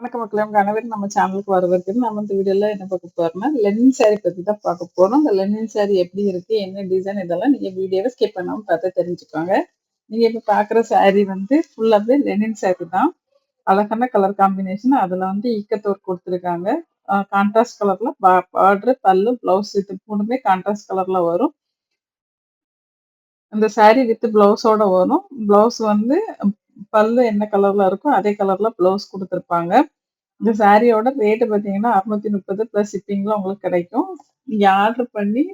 வணக்கம் மக்களே உங்க அனைவரும் நம்ம சேனலுக்கு வரவேற்கு நம்ம இந்த வீடியோல என்ன பார்க்க போறோம்னா லெனின் சாரி பத்தி தான் பார்க்க போறோம். இந்த லெனின் சாரி எப்படி இருக்கு என்ன டிசைன் இதெல்லாம் நீங்க வீடியோவை ஸ்கிப் பண்ணாம பார்த்து தெரிஞ்சுக்கோங்க. நீங்க இப்ப பாக்குற சாரி வந்து ஃபுல்லாவே லெனின் சாரி தான். அழகான கலர் காம்பினேஷன் அதுல வந்து ஈக்கத்தோர் கொடுத்துருக்காங்க. கான்ட்ராஸ்ட் கலர்ல பார்டர் பல்லு பிளவுஸ் இது மூணுமே கான்ட்ராஸ்ட் கலர்ல வரும். இந்த சாரி வித் பிளவுஸோட வரும். பிளவுஸ் வந்து பல்லு என்ன கலர்ல இருக்கோ அதே கலர்ல பிளவுஸ் கொடுத்துருப்பாங்க. இந்த சாரியோட ரேட்டு பார்த்தீங்கன்னா அறுநூத்தி முப்பது ப்ளஸ் ஷிப்பிங்ல உங்களுக்கு கிடைக்கும். நீங்க ஆர்டர் பண்ணி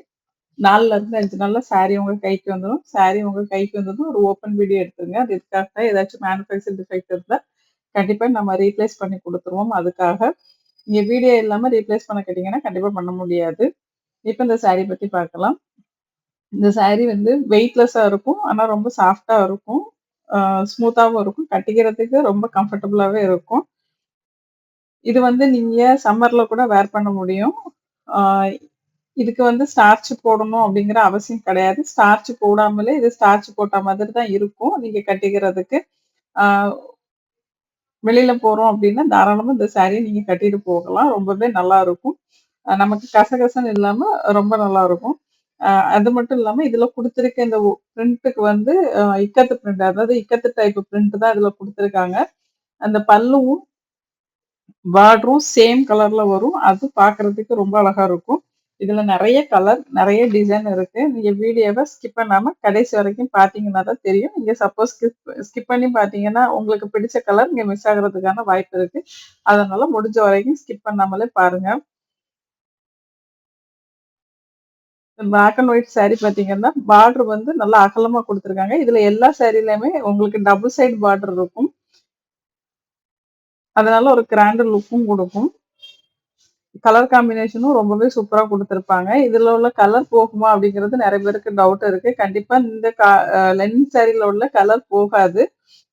நாலுல இருந்து அஞ்சு நாள்ல சாரி உங்க கைக்கு வந்துடும் சாரி உங்க கைக்கு வந்ததும் ஒரு ஓப்பன் வீடியோ எடுத்துருங்க. அது இதுக்காக ஏதாச்சும் மேனுஃபேக்சர் டிஃபெக்ட் இருந்தால் கண்டிப்பா நம்ம ரீப்ளேஸ் பண்ணி கொடுத்துருவோம். அதுக்காக நீங்க வீடியோ இல்லாம ரீப்ளேஸ் பண்ண கேட்டீங்கன்னா கண்டிப்பா பண்ண முடியாது. இப்போ இந்த சாரி பத்தி பார்க்கலாம். இந்த சாரி வந்து வெயிட்லெஸ்ஸா இருக்கும். ஆனா ரொம்ப சாஃப்டா இருக்கும். ஸ்மூத்தாகவும் இருக்கும். கட்டிக்கிறதுக்கு ரொம்ப கம்ஃபர்டபுளாகவே இருக்கும். இது வந்து நீங்கள் சம்மரில் கூட வேர் பண்ண முடியும். இதுக்கு வந்து ஸ்டார்ச் போடணும் அப்படிங்கிற அவசியம் கிடையாது. ஸ்டார்ச் போடாமலே இது ஸ்டார்ச் போட்ட மாதிரி தான் இருக்கும் நீங்கள் கட்டிக்கிறதுக்கு. வெளியில் போகிறோம் அப்படின்னா தாராளமாக இந்த சாரியை நீங்கள் கட்டிட்டு போகலாம். ரொம்பவே நல்லா இருக்கும். நமக்கு கசகசன்னு இல்லாமல் ரொம்ப நல்லா இருக்கும். அது மட்டும் இல்லாம இதுல கொடுத்துருக்க இந்த பிரிண்ட்டுக்கு வந்து இக்கத்து பிரிண்ட் அதாவது இக்கத்து டைப் பிரிண்ட் தான் இதுல கொடுத்துருக்காங்க. அந்த பல்லுவும் பார்டரும் சேம் கலர்ல வரும். அது பாக்குறதுக்கு ரொம்ப அழகா இருக்கும். இதுல நிறைய கலர் நிறைய டிசைன் இருக்கு. நீங்க வீடியோவை ஸ்கிப் பண்ணாம கடைசி வரைக்கும் பாத்தீங்கன்னா தான் தெரியும். நீங்க சப்போஸ் ஸ்கிப் ஸ்கிப் பண்ணி பாத்தீங்கன்னா உங்களுக்கு பிடிச்ச கலர் இங்க மிஸ் ஆகுறதுக்கான வாய்ப்பு இருக்கு. அதனால முடிஞ்ச வரைக்கும் ஸ்கிப் பண்ணாமலே பாருங்க. பிளாக் அண்ட் ஒயிட் saree பாத்தீங்கன்னா பார்டர் வந்து நல்லா அகலமா கொடுத்துருக்காங்க. இதுல எல்லா சாரிலையுமே உங்களுக்கு டபுள் சைடு பார்டர் இருக்கும். அதனால ஒரு கிராண்ட் லுக்கும் கொடுக்கும். கலர் காம்பினேஷனும் ரொம்பவே சூப்பரா கொடுத்துருப்பாங்க. இதுல உள்ள கலர் போகுமா அப்படிங்கிறது நிறைய பேருக்கு டவுட் இருக்கு. கண்டிப்பா இந்த லெனின் சாரியில் உள்ள கலர் போகாது.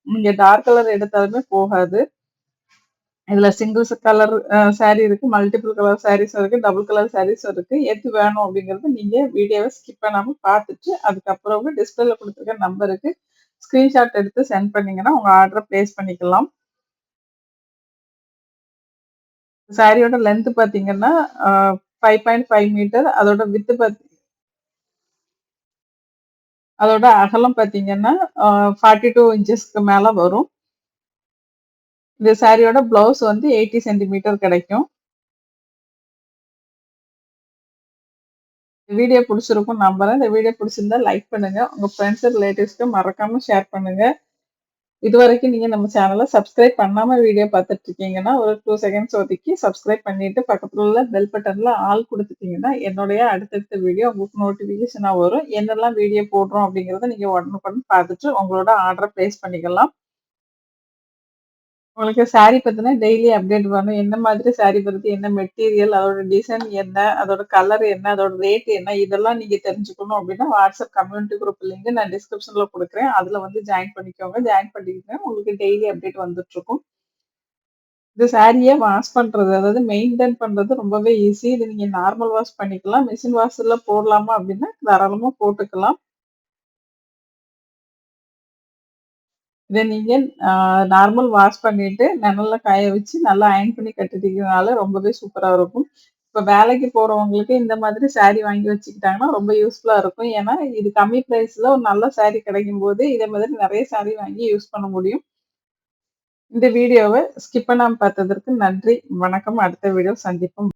நீங்கள் டார்க் கலர் எடுத்தாலுமே போகாது. இதுல சிங்கிள்ஸ் கலர் saree இருக்கு மல்டிபிள் கலர் சாரீஸ் இருக்கு டபுள் கலர் சாரீஸ் இருக்கு. எது வேணும் அப்படிங்கறது நீங்க வீடியோவை ஸ்கிப் பண்ணாம பார்த்துட்டு அதுக்கப்புறம் டிஸ்பிளேல கொடுத்துருக்க நம்பருக்கு ஸ்கிரீன்ஷாட் எடுத்து சென்ட் பண்ணீங்கன்னா உங்க ஆர்டரை பிளேஸ் பண்ணிக்கலாம். சாரியோட லென்த் பாத்தீங்கன்னா ஃபைவ் பாயிண்ட் ஃபைவ் மீட்டர் அதோட வித்து பாத்தி அதோட அகலம் பாத்தீங்கன்னா ஃபார்ட்டி டூ இன்ச்சஸ்க்கு மேல வரும். இந்த சாரியோட பிளவுஸ் வந்து எயிட்டி சென்டிமீட்டர் கிடைக்கும். வீடியோ பிடிச்சிருக்கும் நம்புறேன். இந்த வீடியோ பிடிச்சிருந்தா லைக் பண்ணுங்க. உங்க ஃப்ரெண்ட்ஸ் ரிலேட்டிவ்ஸ்க்கு மறக்காம ஷேர் பண்ணுங்க. இது வரைக்கும் நீங்க நம்ம சேனலை சப்ஸ்கிரைப் பண்ணாம வீடியோ பார்த்துட்டு இருக்கீங்கன்னா ஒரு டூ செகண்ட்ஸ் ஒதுக்கி சப்ஸ்கிரைப் பண்ணிட்டு பக்கத்துல உள்ள பெல் பட்டன்ல ஆள் கொடுத்துட்டீங்கன்னா என்னுடைய அடுத்தடுத்த வீடியோ உங்களுக்கு நோட்டிபிகேஷனா வரும். என்னெல்லாம் வீடியோ போடுறோம் அப்படிங்கறத நீங்க உடனுக்குடன் பார்த்துட்டு உங்களோட ஆர்டரை பிளேஸ் பண்ணிக்கலாம். உங்களுக்கு சாரி பத்தினா டெய்லி அப்டேட் வரணும் என்ன மாதிரி சாரி பத்தி என்ன மெட்டீரியல் அதோட டிசைன் என்ன அதோட கலர் என்ன அதோட ரேட் என்ன இதெல்லாம் நீங்க தெரிஞ்சுக்கணும் அப்படின்னா வாட்ஸ்அப் கம்யூனிட்டி குரூப் லிங்க் நான் டிஸ்கிரிப்ஷன்ல கொடுக்குறேன். அதுல வந்து ஜாயின் பண்ணிக்கோங்க. ஜாயின் பண்ணிக்கிட்டேன் உங்களுக்கு டெய்லி அப்டேட் வந்துட்டு இருக்கும் இந்த சாரியை வாஷ் பண்றது அதாவது மெயின்டைன் பண்றது ரொம்பவே ஈஸி இது நீங்க நார்மல் வாஷ் பண்ணிக்கலாம். மிஷின் வாஷ்ல போடலாமா அப்படின்னா தாராளமா போட்டுக்கலாம். இதை நீங்க நார்மல் வாஷ் பண்ணிட்டு நிழல்ல காய வச்சு நல்லா அயன் பண்ணி கட்டிட்டீங்கனால ரொம்பவே சூப்பராக இருக்கும். இப்போ வேலைக்கு போறவங்களுக்கு இந்த மாதிரி சேரீ வாங்கி வச்சுக்கிட்டாங்கன்னா ரொம்ப யூஸ்ஃபுல்லா இருக்கும். ஏன்னா இது கம்மி ப்ரைஸில் ஒரு நல்ல சாரீ கிடைக்கும் போது இதே மாதிரி நிறைய சாரீ வாங்கி யூஸ் பண்ண முடியும். இந்த வீடியோவை ஸ்கிப் பண்ணாமல் பார்த்ததற்கு நன்றி. வணக்கம். அடுத்த வீடியோ சந்திப்போம்.